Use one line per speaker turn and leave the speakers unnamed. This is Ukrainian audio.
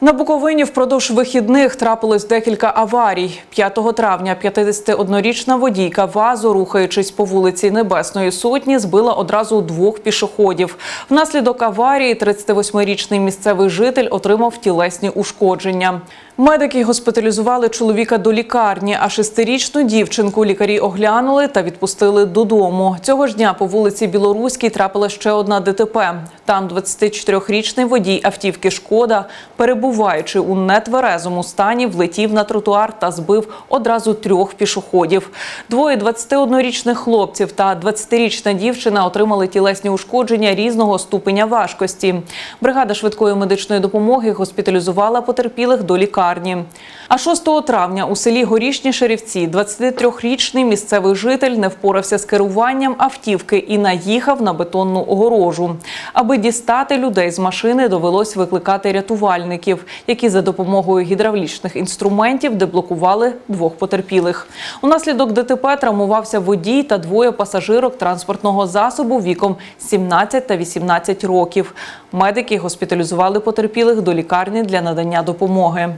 На Буковині впродовж вихідних трапилось декілька аварій. 5 травня 51-річна водійка ВАЗу, рухаючись по вулиці Небесної Сотні, збила одразу двох пішоходів. Внаслідок аварії 38-річний місцевий житель отримав тілесні ушкодження. Медики госпіталізували чоловіка до лікарні, а шестирічну дівчинку лікарі оглянули та відпустили додому. Цього ж дня по вулиці Білоруській трапила ще одна ДТП. Там 24-річний водій автівки «Шкода», перебуваючи у нетверезому стані, влетів на тротуар та збив одразу трьох пішоходів. Двоє 21-річних хлопців та 20-річна дівчина отримали тілесні ушкодження різного ступеня важкості. Бригада швидкої медичної допомоги госпіталізувала потерпілих до лікарні. А 6 травня у селі Горішні Шерівці 23-річний місцевий житель не впорався з керуванням автівки і наїхав на бетонну огорожу. Аби дістати людей з машини, довелось викликати рятувальників, які за допомогою гідравлічних інструментів деблокували двох потерпілих. Унаслідок ДТП травмувався водій та двоє пасажирок транспортного засобу віком 17 та 18 років. Медики госпіталізували потерпілих до лікарні для надання допомоги.